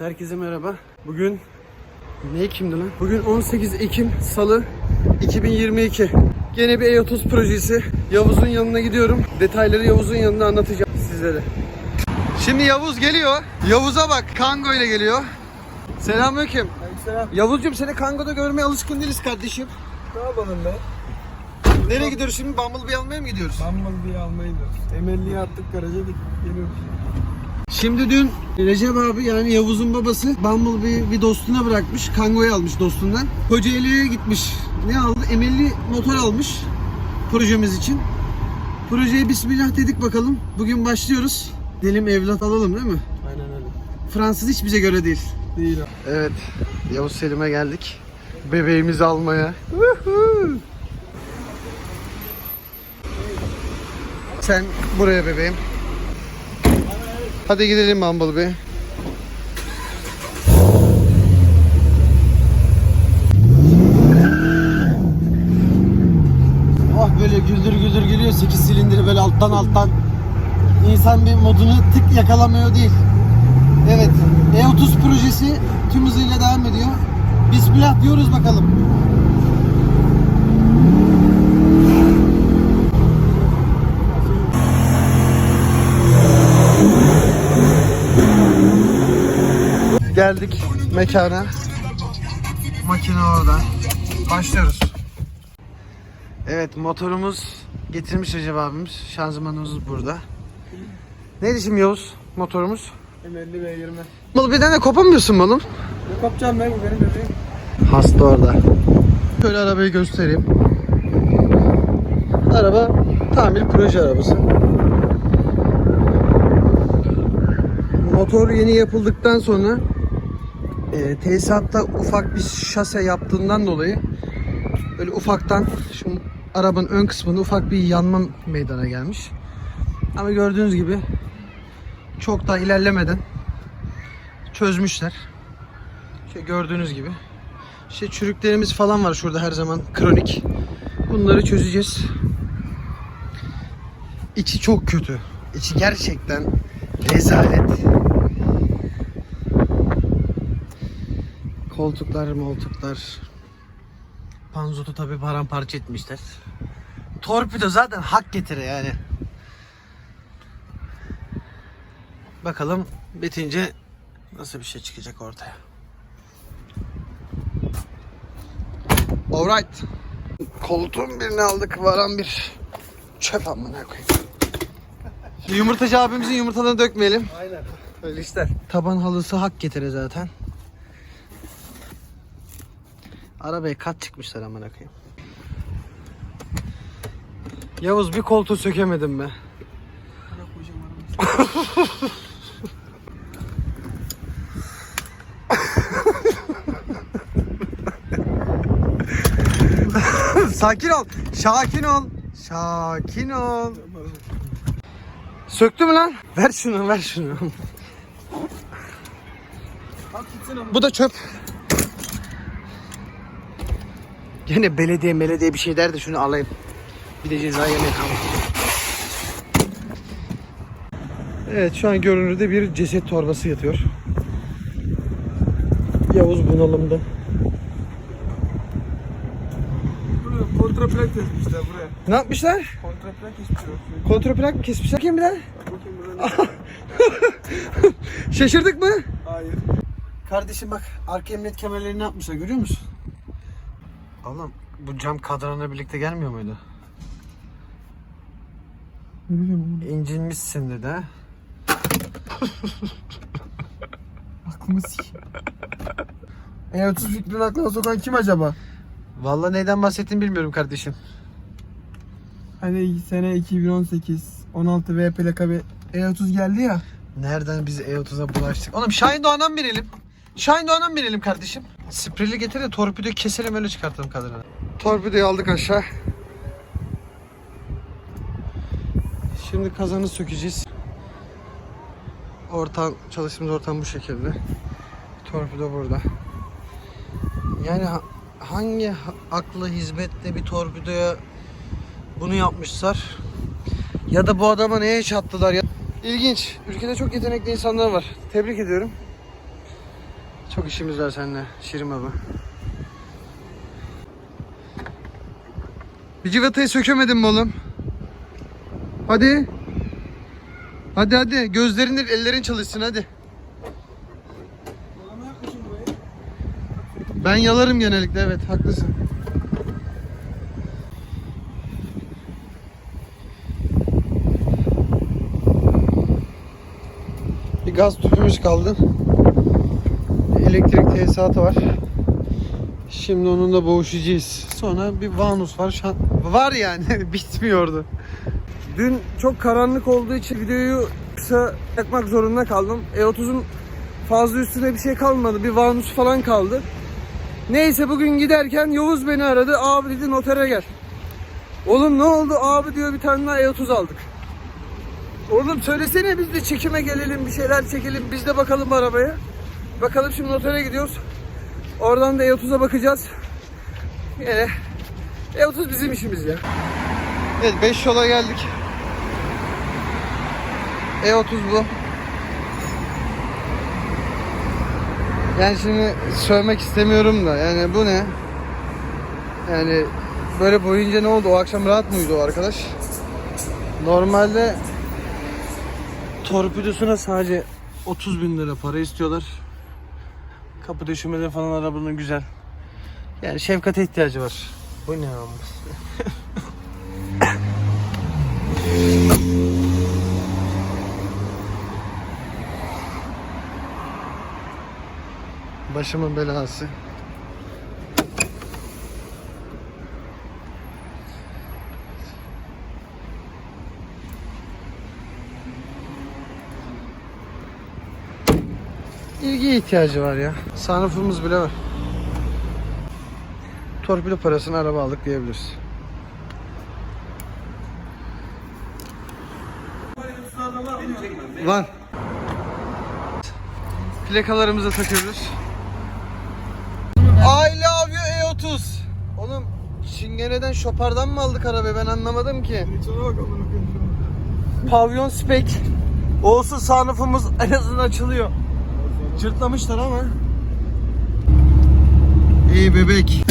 Evet herkese merhaba. Bugün ne Ekim'di lan? Bugün 18 Ekim Salı 2022. Gene bir E30 projesi. Yavuz'un yanına gidiyorum. Detayları Yavuz'un yanında anlatacağım sizlere. Şimdi Yavuz geliyor. Yavuz'a bak Kango ile geliyor. Selamünaleyküm. Selam. Yavuz'cum seni Kango'da görmeye alışkın değiliz kardeşim. Ne yapalım be? Nereye gidiyoruz şimdi? Bumblebee almaya mı gidiyoruz? Bumblebee almayı diyoruz. Emelli'ye attık garaja geliyoruz. Şimdi dün Recep abi yani Yavuz'un babası Bumblebee bir dostuna bırakmış. Kango'yu almış dostundan. Kocaeli'ye gitmiş. Ne aldı? Emelli motor almış projemiz için. Projeye bismillah dedik bakalım. Bugün başlıyoruz. Delim evlat alalım değil mi? Aynen öyle. Fransız hiç bize göre değil. Değil. Evet. Yavuz Selim'e geldik. Bebeğimizi almaya. Sen buraya bebeğim. Hadi gidelim Bumblebee. Oh böyle güldür güldür geliyor 8 silindir böyle alttan alttan. İnsan bir modunu tık yakalamıyor değil. Evet. E30 projesi tüm hızıyla devam ediyor. Bismillah diyoruz bakalım. Geldik mekana. Makine orada. Başlıyoruz. Evet motorumuz getirmiş Recep abimiz. Şanzımanımız burada. Neydi şimdi Yavuz motorumuz? Emelli V20. Mal birden de kopamıyorsun malım. Ne kopacağım ben bu benim bebeğim. Hasta orada. Şöyle arabayı göstereyim. Araba tamir proje arabası. Motor yeni yapıldıktan sonra e, tesisatta ufak bir şase yaptığından dolayı böyle ufaktan şu arabanın ön kısmında ufak bir yanma meydana gelmiş. Ama gördüğünüz gibi çok da ilerlemeden çözmüşler. İşte gördüğünüz gibi. İşte çürüklerimiz falan var şurada her zaman kronik. Bunları çözeceğiz. İçi çok kötü. İçi gerçekten rezalet. Koltuklar, moltuklar. Panzotu tabi paramparça etmişler. Torpido zaten hak getire yani. Bakalım bitince nasıl bir şey çıkacak ortaya. Alright. Koltuğun birini aldık. Varan bir çöp amına koyayım. Yumurtacı abimizin yumurtalarını dökmeyelim. Aynen. Öyle işler. Taban halısı hak getire zaten. Arabaya kat çıkmışlar amına koyayım. Yavuz bir koltuğu sökemedim be. Sakin ol. Sakin ol. Sakin ol. Söktü mü lan? Ver şunu, ver şunu. Bu da çöp. Gene belediye belediye bir şey der de şunu alayım. Bir de ceza yemek ama. Evet şu an görünürde bir ceset torbası yatıyor. Yavuz bunalımda. Buraya kontraplak kesmişler buraya. Ne yapmışlar? Kontraplak kesmişler. Kontraplak mı kesmişler? Kim bilir? Bakayım burada? Şaşırdık mı? Hayır. Kardeşim bak arka emniyet kemerlerini yapmışlar görüyor musun? Allah'ım bu cam kadranla birlikte gelmiyor muydu? Ne bileyim İncinmişsin dedi ha. Aklımı sik. E30 fikrini aklına sokan kim acaba? Vallahi neyden bahsettiğini bilmiyorum kardeşim. Hani sene 2018 16 V plaka bir E30 geldi ya. Nereden biz E30'a bulaştık? Oğlum Şahin Doğan'dan binelim. Şahin Doğan'dan binelim kardeşim. Sprili getir de torpidoyu keselim öyle çıkartalım kadını. Torpidoyu aldık aşağı. Şimdi kazanı sökeceğiz. Ortam, çalıştığımız ortam bu şekilde. Torpido burada. Yani ha- hangi ha- aklı hizmette bir torpidoya bunu yapmışlar? Ya da bu adama neye çattılar ya? İlginç. Ülkede çok yetenekli insanlar var. Tebrik ediyorum. Çok işimiz var seninle Şirin baba. Bir civatayı sökemedin mi oğlum? Hadi. Hadi hadi. Gözlerin ellerin çalışsın hadi. Ben yalarım genellikle evet haklısın. Bir gaz tüpümüz kaldı. Elektrik tesisatı var. Şimdi onunla boğuşacağız. Sonra bir vanus var. Şan... Var yani bitmiyordu. Dün çok karanlık olduğu için videoyu kısa yakmak zorunda kaldım. E30'un fazla üstüne bir şey kalmadı. Bir vanus falan kaldı. Neyse bugün giderken Yavuz beni aradı. Abi dedi notere gel. Oğlum ne oldu? Abi diyor bir tane daha E30 aldık. Oğlum söylesene biz de çekime gelelim bir şeyler çekelim. Biz de bakalım arabaya. Bakalım şimdi notere gidiyoruz. Oradan da E30'a bakacağız. Yine E30 bizim işimiz ya. Evet 5 yola geldik. E30 bu. Yani şimdi sövmek istemiyorum da yani bu ne? Yani böyle boyunca ne oldu? O akşam rahat mıydı o arkadaş? Normalde torpidosuna sadece 30 bin lira para istiyorlar. Kapı döşemeleri falan arabanın güzel. Yani şefkate ihtiyacı var. Bu ne ama? Başımın belası. İlgi ihtiyacı var ya. Sunroofumuz bile var. Torpido parasını araba aldık diyebiliriz. Var. Plakalarımıza takıyoruz. I love you E30. Oğlum Çingene'den şopardan mı aldık arabayı ben anlamadım ki. Pavyon spek. Olsun sunroofumuz en azından açılıyor. Çırtlamışlar ama. İyi bebek.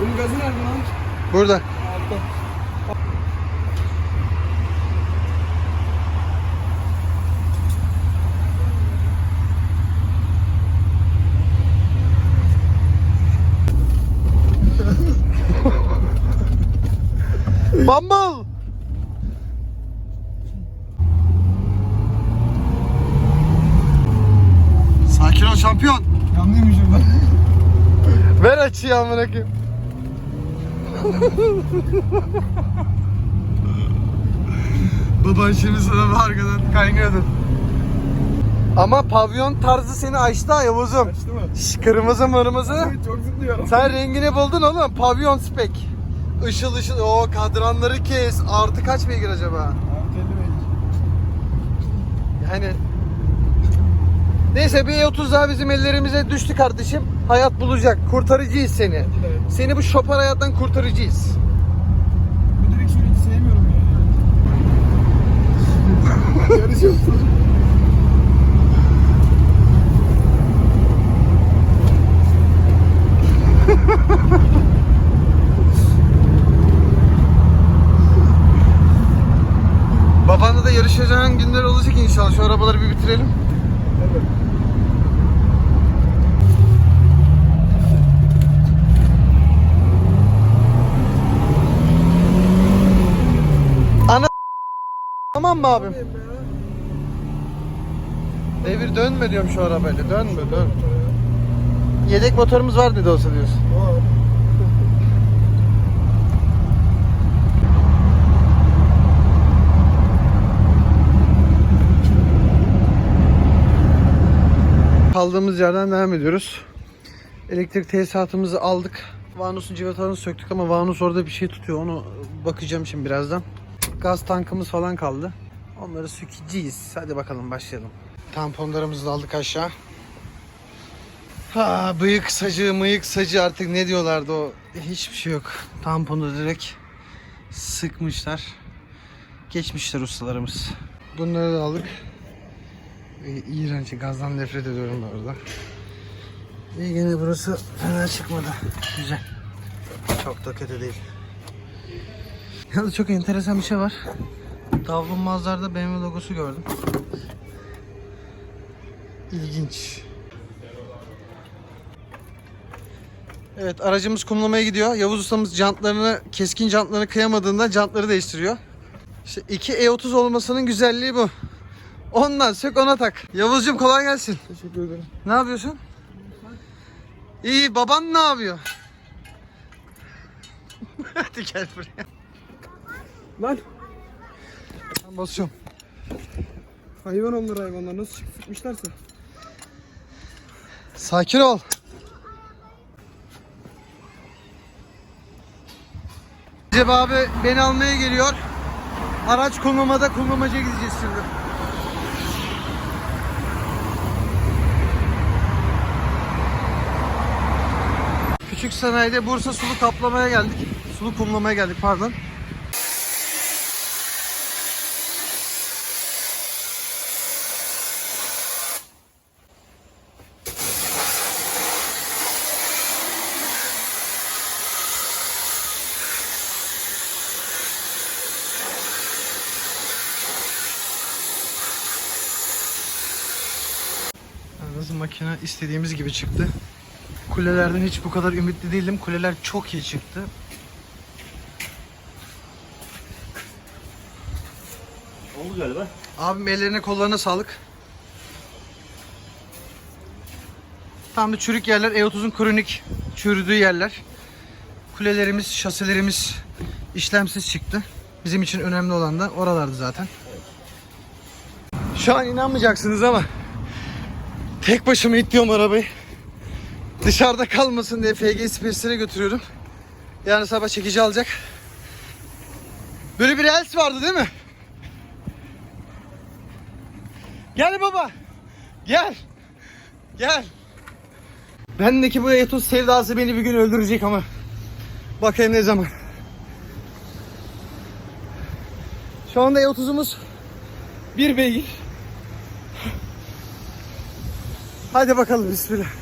Bunun gazı nerede lan? Burada. Altta. Bumble. Sakin ol şampiyon. Yanlıymış orada. Ver açıyı amına koyayım. Baban şimdi sana arkadan kaynıyordu. Ama pavyon tarzı seni açtı ha Yavuz'um. Açtı mı? Şş, Kırmızı mırmızı. Çok zıplıyor. Sen rengini buldun oğlum. Pavyon spek. Işıl ışıl. O kadranları kes. Artı kaç beygir acaba? Artı 50 beygir. Yani Neyse bir E30 daha bizim ellerimize düştü kardeşim. Hayat bulacak. Kurtarıcıyız seni. De. Seni bu şopar hayattan kurtarıcıyız. Bu direksiyonu hiç sevmiyorum ya. Yarış yaptım. Babanla da yarışacağın günler olacak inşallah. Şu arabaları bir bitirelim. Evet. Tamam mı abim? Devir dönme diyorum şu arabayla. Dönme dön. Yedek motorumuz var dedi olsa diyorsun. Var. Kaldığımız yerden devam ediyoruz. Elektrik tesisatımızı aldık. Vanus'un civatalarını söktük ama Vanus orada bir şey tutuyor. Onu bakacağım şimdi birazdan. Gaz tankımız falan kaldı. Onları sökeceğiz. Hadi bakalım başlayalım. Tamponlarımızı da aldık aşağı. Ha bıyık sacı, mıyık sacı artık ne diyorlardı o. Hiçbir şey yok. Tamponu direkt sıkmışlar. Geçmişler ustalarımız. Bunları da aldık. İğrenç. Gazdan nefret ediyorum bu arada. İyi gene burası fena çıkmadı. Güzel. Çok da kötü değil. Yalnız çok enteresan bir şey var. Davlumbazlarda BMW logosu gördüm. İlginç. Evet aracımız kumlamaya gidiyor. Yavuz ustamız jantlarını, keskin jantlarını kıyamadığında jantları değiştiriyor. İşte 2 E30 olmasının güzelliği bu. Ondan sök ona tak. Yavuzcum kolay gelsin. Teşekkür ederim. Ne yapıyorsun? İyi baban ne yapıyor? Hadi gel buraya. Lan Ben basıyorum. hayvan onlar hayvanlar nasıl çık sıkmışlarsa. Sakin ol. Recep abi beni almaya geliyor. Araç kullanmada kullanmaca gideceğiz şimdi. Küçük sanayide Bursa sulu kaplamaya geldik. Sulu kumlamaya geldik pardon. Yalnız makine istediğimiz gibi çıktı. Kulelerden hiç bu kadar ümitli değildim. Kuleler çok iyi çıktı. Oldu galiba. Abim ellerine kollarına sağlık. Tam da çürük yerler. E30'un kronik çürüdüğü yerler. Kulelerimiz, şasilerimiz işlemsiz çıktı. Bizim için önemli olan da oralardı zaten. Şu an inanmayacaksınız ama tek başıma itliyorum arabayı. Dışarıda kalmasın diye FG Space'lere götürüyorum. Yarın sabah çekici alacak. Böyle bir reels vardı değil mi? Gel baba. Gel. Gel. Bendeki bu Etos sevdası beni bir gün öldürecek ama. Bakayım ne zaman. Şu anda E30'umuz bir beygir. Hadi bakalım bismillah.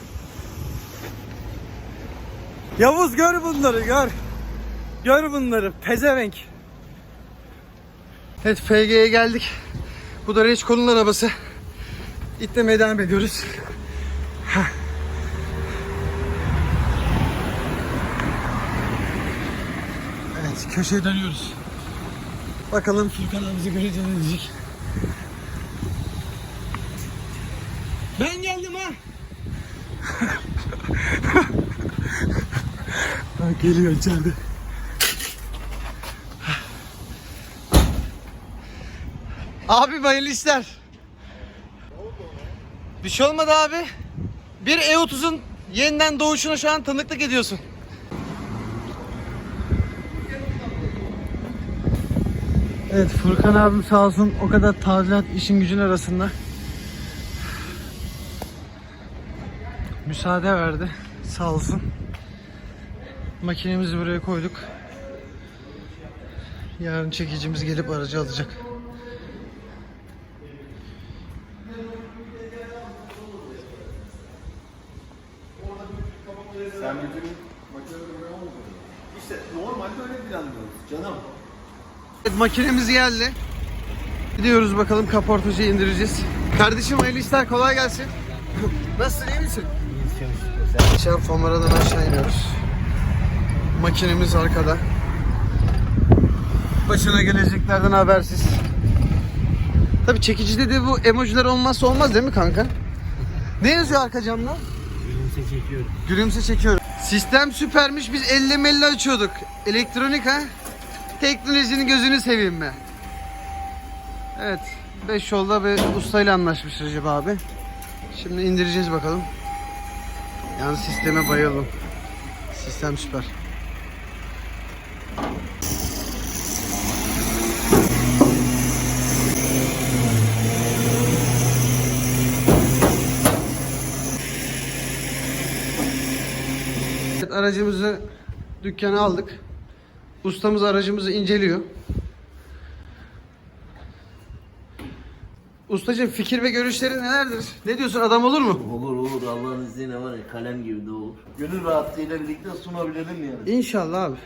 Yavuz gör bunları gör. Gör bunları pezevenk. Evet FG'ye geldik. Bu da Reç kolun arabası. İtlemeye devam ediyoruz. Hah. Evet köşeye dönüyoruz. Bakalım Furkan abimizi diyecek. Ben geldim ha. ha geliyor içeride. Abi hayırlı işler. Bir şey olmadı abi. Bir E30'un yeniden doğuşuna şu an tanıklık ediyorsun. Evet Furkan abim sağ olsun o kadar tadilat işin gücün arasında. Müsaade verdi sağ olsun. Makinemizi buraya koyduk. Yarın çekicimiz gelip aracı alacak. Sen bütün İşte normalde öyle planlıyoruz canım. Evet, makinemiz geldi. Gidiyoruz bakalım kaportacıyı indireceğiz. Kardeşim hayırlı işler kolay gelsin. Nasılsın iyi misin? Şu an Fomara'dan aşağı iniyoruz. Makinemiz arkada. Başına geleceklerden habersiz. Tabii çekicide de bu emojiler olmazsa olmaz değil mi kanka? Ne yazıyor arka camda? Gülümse çekiyorum. Gülümse çekiyorum. Sistem süpermiş biz elle melle açıyorduk. Elektronik ha? Teknolojinin gözünü seveyim be. Evet. 5 yolda bir ustayla anlaşmış Recep abi. Şimdi indireceğiz bakalım. Yalnız sisteme bayıldım. Sistem süper. Aracımızı dükkana aldık. Ustamız aracımızı inceliyor. Ustacığım fikir ve görüşlerin nelerdir? Ne diyorsun adam olur mu? Olur olur Allah'ın izniyle var ya kalem gibi de olur. Gönül rahatlığıyla birlikte sunabilirim yani. İnşallah abi.